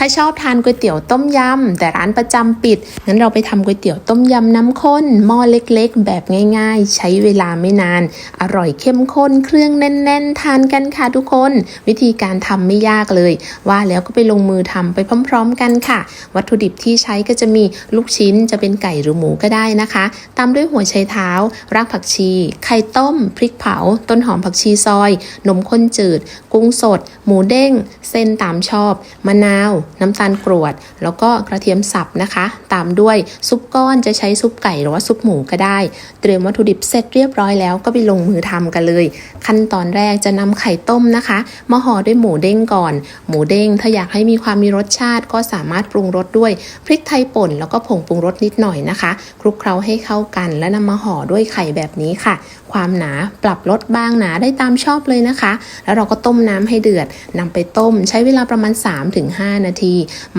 ถ้าชอบทานก๋วยเตี๋ยวต้มยำแต่ร้านประจำปิด งั้นเราไปทำก๋วยเตี๋ยวต้มยำน้ำข้นหม้อเล็กๆ แบบง่ายๆ ใช้เวลาไม่นาน อร่อยเข้มข้นเครื่องแน่น ๆ ทานกันค่ะทุกคน วิธีการทำไม่ยากเลย ว่าแล้วก็ไปลงมือทำไปพร้อม ๆ กันค่ะ วัตถุดิบที่ใช้ก็จะมีลูกชิ้นจะเป็นไก่หรือหมูก็ได้นะคะ ตามด้วยหัวไชเท้า รากผักชี ไข่ต้ม พริกเผา ต้นหอมผักชีซอย นมข้นจืด กุ้งสด หมูเด้ง เส้นตามชอบ มะนาวน้ำตาลกรวด แล้วก็กระเทียมสับนะคะ ตามด้วยซุปก้อนจะใช้ซุปไก่หรือว่าซุปหมูก็ได้ เตรียมวัตถุดิบเสร็จเรียบร้อยแล้วก็ไปลงมือทำกันเลย ขั้นตอนแรกจะนำไข่ต้มนะคะมาห่อด้วยหมูเด้งก่อน หมูเด้งถ้าอยากให้มีความมีรสชาติ ก็สามารถปรุงรสด้วยพริกไทยป่นแล้วก็ผงปรุงรสนิดหน่อยนะคะ คลุกเคล้าให้เข้ากันแล้วนำมาห่อด้วยไข่แบบนี้ค่ะ ความหนาปรับลดบางหนาได้ตามชอบเลยนะคะ แล้วเราก็ต้มน้ำให้เดือดนำไปต้มใช้เวลาประมาณ 3-5 นาที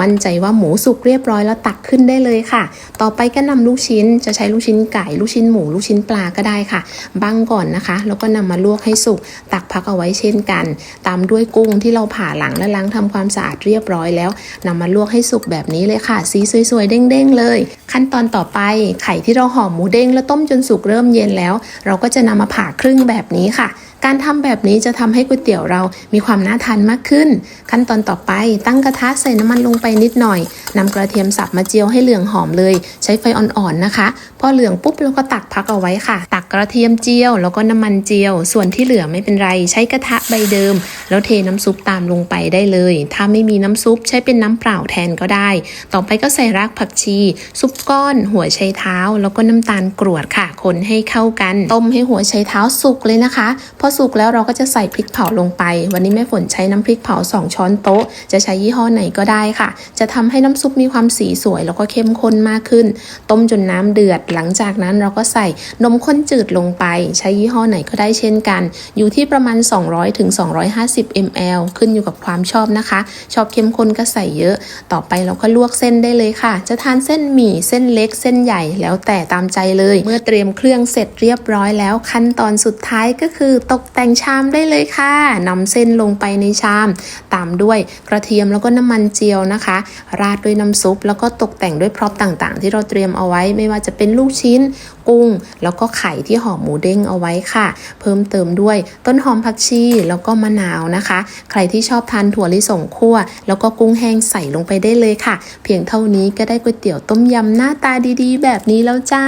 มั่นใจว่าหมูสุกเรียบร้อยแล้วตักขึ้นได้เลยค่ะ ต่อไปก็นำลูกชิ้นจะใช้ลูกชิ้นไก่ลูกชิ้นหมูลูกชิ้นปลาก็ได้ค่ะบังก่อนนะคะ แล้วก็นำมาลวกให้สุก ตักพักเอาไว้เช่นกัน ตามด้วยกุ้งที่เราผ่าหลังและล้างทำความสะอาดเรียบร้อยแล้วนำมาลวกให้สุกแบบนี้เลยค่ะ สีสวยๆเด้งๆเลย ขั้นตอนต่อไปไข่ที่เราห่อหมูเด้งแล้วต้มจนสุกเริ่มเย็นแล้ว เราก็จะนำมาผ่าครึ่งแบบนี้ค่ะ การทำแบบนี้จะทำให้ก๋วยเตี๋ยวเรามีความน่าทานมากขึ้น ขั้นตอนต่อไปตั้งกระทะใส่น้ำมันลงไปนิดหน่อย นำกระเทียมสับมาเจียวให้เหลืองหอมเลย ใช้ไฟอ่อนๆนะคะ พอเหลืองปุ๊บเราก็ตักพักเอาไว้ค่ะ ตักกระเทียมเจียว แล้วก็น้ำมันเจียว ส่วนที่เหลือไม่เป็นไรใช้กระทะใบเดิม แล้วเทน้ำซุปตามลงไปได้เลย ถ้าไม่มีน้ำซุปใช้เป็นน้ำเปล่าแทนก็ได้ ต่อไปก็ใส่รากผักชี ซุปก้อน หัวไชเท้า แล้วก็น้ำตาลกรวดค่ะ คนให้เข้ากัน ต้มให้หัวไชเท้าสุกเลยนะคะ พอสุกแล้วเราก็จะใส่พริกเผาลงไป วันนี้แม่ฝนใช้น้ำพริกเผา 2 ช้อนโต๊ะ จะใช้ยี่ห้อไหนก็ได้ค่ะ จะทำให้น้ำซุปมีความสีสวยแล้วก็เข้มข้นมากขึ้น ต้มจนน้ำเดือด หลังจากนั้นเราก็ใส่นมข้นจืดลงไป ใช้ยี่ห้อไหนก็ได้เช่นกัน อยู่ที่ประมาณ 200ถึง250 ml ขึ้นอยู่กับความชอบนะคะ ชอบเข้มข้นก็ใส่เยอะ ต่อไปเราก็ลวกเส้นได้เลยค่ะ จะทานเส้นหมี่เส้นเล็กเส้นใหญ่แล้วแต่ตามใจเลย เมื่อเตรียมเครื่องเสร็จเรียบร้อยแล้ว ขั้นตอนสุดท้ายก็คือตกแต่งชามได้เลยค่ะนำเส้นลงไปในชาม ตามด้วยกระเทียมแล้วก็น้ำมันเจียวนะคะ ราดด้วด้วยน้ำซุป แล้วก็ตกแต่งด้วยพร็อพต่างๆ ที่เราเตรียมเอาไว้ ไม่ว่าจะเป็นลูกชิ้น กุ้ง แล้วก็ไข่ที่ห่อหมูเด้งเอาไว้ค่ะ เพิ่มเติมด้วยต้นหอมผักชีแล้วก็มะนาวนะคะ ใครที่ชอบทานถั่วลิสงคั่ว แล้วก็กุ้งแห้งใส่ลงไปได้เลยค่ะ เพียงเท่านี้ก็ได้ก๋วยเตี๋ยวต้มยำหน้าตาดีๆ แบบนี้แล้วจ้า